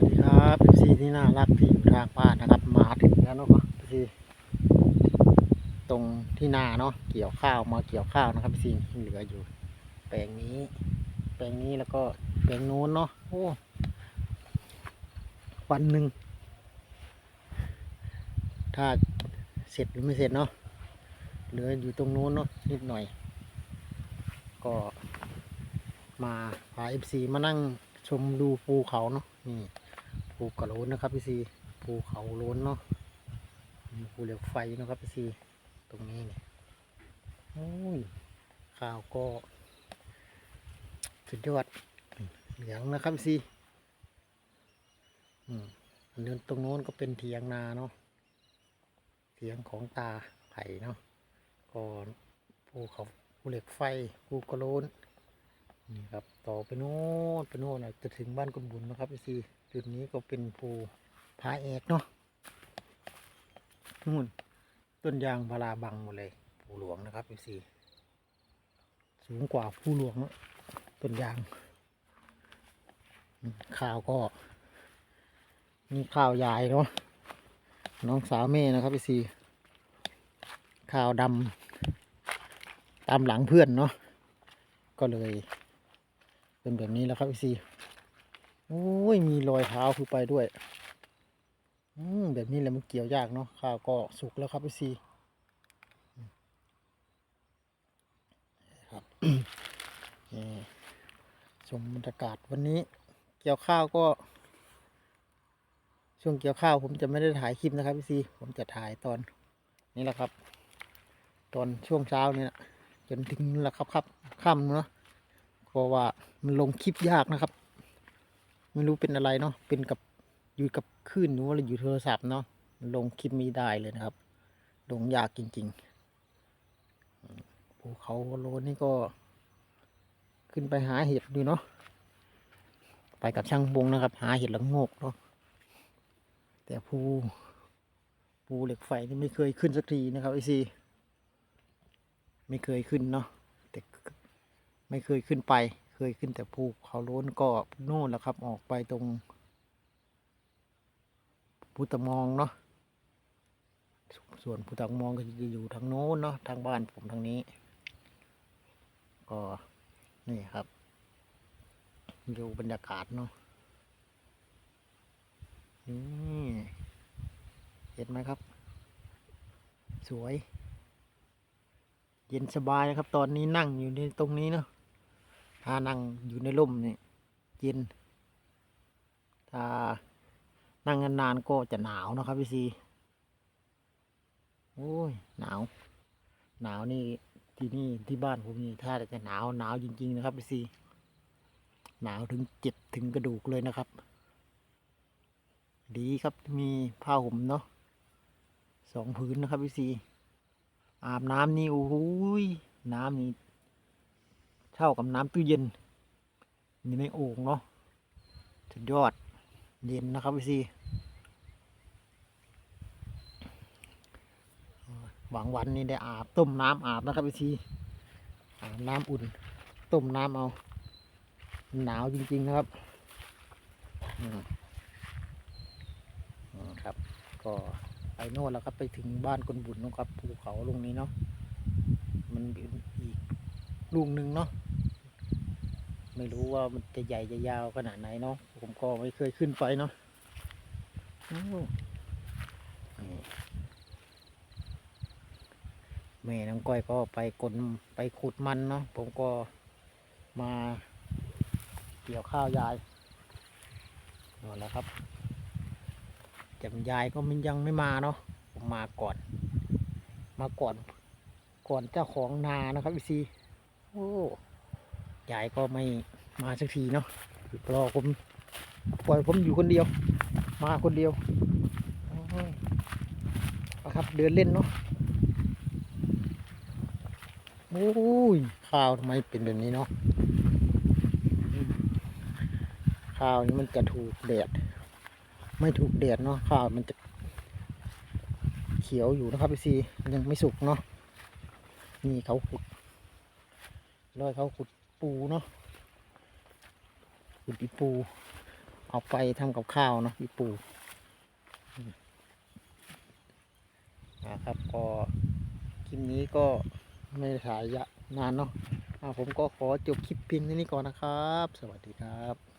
วัสดีครับซีที่น่ารักที่อยู่ทางบ้านนะครับมาถึงแล้วเนาะซีตรงที่นาเนาะเกี่ยวข้าวมาเกี่ยวข้าวนะครับซีเหลืออยู่ แปลงนี้ แปลงนี้แล้วก็แปลงนู้นเนาะโอ้วันหนึ่งถ้าเสร็จหรือไม่เสร็จเนาะเหลืออยู่ตรงนู้นเนาะนิดหน่อย ก็มาพาเอฟซีมานั่งชมดูภูเขาเนาะนี่ ภูกระโลนนะครับพี่ซีภูเขาโลนเนาะภูเหล็กไฟนะครับพี่ซีตรงนี้เนี่ยโอ้ยข้าวก็สุดยอดเหลืองนะครับพี่ซีอืมอันนี้ตรงโน้นก็เป็นเถียงนาเนาะเถียงของตาไผ่เนาะก็ภูเขาภูเหล็กไฟภูกระโลน นี่ครับ ต่อไปโน่นไปโน่นจะถึงบ้านกุนบุญนะครับพี่ซีจุดนี้ก็เป็นภูผาแอกเนาะนู่นต้นยางพาราบังหมดเลยภูหลวงนะครับพี่ซีสูงกว่าภูหลวงอะต้นยางข้าวก็นี่ข้าวยายเนาะน้องสาวแม่นะครับพี่ซีข้าวดำตามหลังเพื่อนเนาะก็เลย เป็นแบบนี้แล้วครับพี่ซีโอ้ยมีรอยเท้าคือไปด้วย อืมแบบนี้แหละมันเกี่ยวยากเนาะข้าวก็สุกแล้วครับพี่ซีครับนี่ชมบรรยากาศวันนี้ เกี่ยวข้าวก็ ช่วงเกี่ยวข้าวผมจะไม่ได้ถ่ายคลิปนะครับพี่ซีผมจะถ่ายตอนนี้แหละครับ ตอนช่วงเช้าเนี่ยจนถึงแล้วครับครับค่ำเนาะ เพราะว่ามันลงคลิปยากนะครับ ไม่รู้เป็นอะไรเนาะเป็นกับอยู่กับคลื่นหรือว่าอยู่โทรศัพท์เนาะมันลงคลิปไม่ได้เลยนะครับ ลงยากจริงๆภูเขาโลนนี่ก็ ขึ้นไปหาเห็ดดูเนาะไปกับช่างบงนะครับ หาเห็ดหละโงกเนาะแต่ภูภูเหล็กไฟนี่ไม่เคยขึ้นสักทีนะครับไอซีไม่เคยขึ้นเนาะแต่ ไม่เคยขึ้นไป เคยขึ้นแต่ภูเขาโล้นก็โน่นแหละครับ ออกไปตรงพุตะมองเนาะส่วนพุตะมองก็จะอยู่ทางโน้นเนาะทางบ้านผมทางนี้ ก็นี่ครับดูบรรยากาศเนาะนี่เห็นไหมครับ สวย เย็นสบายนะครับ ตอนนี้นั่งอยู่ในตรงนี้เนาะ ถ้านั่งอยู่ในร่มนี่เย็น ถ้านั่งนานๆก็จะหนาวนะครับพี่ซีโอ้ยหนาว หนาวนี่ที่นี่ที่บ้านผมนี่ถ้าจะหนาวหนาวจริง ๆ นะครับพี่ซีหนาวถึงเจ็บถึงกระดูกเลยนะครับ ดีครับมีผ้าห่มเนาะสองพื้นนะครับพี่ซีอาบน้ำนี่โอ้โหยน้ำนี่ เท่ากับน้ำตู้เย็นอยู่ในโอ่งเนาะสุดยอดเย็นนะครับพี่ซีหวังวันนี้ได้อาบต้มน้ำอาบนะครับพี่ซีอาบน้ำอุ่น ต้มน้ำเอา หนาวจริง ๆ นะครับอืมอืมครับ ก็ไปโน่นแล้วครับไปถึงบ้านคนบุญนะครับภูเขาลงนี้เนาะมันเป็นอีกลูกหนึ่งเนาะ ไม่รู้ว่ามันจะใหญ่จะยาวขนาดไหนเนาะผมก็ไม่เคยขึ้นไปเนาะแม่น้องก้อยก็ไปกลไปขุดมันเนาะผมก็มาเกี่ยวข้าวยายนั่นแหละครับจำยายก็มันยังไม่มาเนาะผมมาก่อน มาก่อน ก่อนเจ้าของนานะครับพี่ซีโอ้ยายก็ไม่ มาสักทีเนาะรอผมปล่อยผมอยู่คนเดียว มาคนเดียวโอ้ยเอาครับเดินเล่นเนาะโอ้ยข้าวทำไมเป็นแบบนี้เนาะข้าวนี่มันจะถูกแดด ไม่ถูกแดดเนาะข้าวมันจะเขียวอยู่นะครับพี่ซียังไม่สุกเนาะนี่เขาขุดรอยเขาขุดปูเนาะ ขุดอีปู เอาไฟทำกับข้าวเนาะพี่ปูนะครับก็คลิปนี้ก็ไม่ถ่ายยะนานเนาะผมก็ขอจบคลิปเพียงเท่านี้ก่อนนะครับ สวัสดีครับ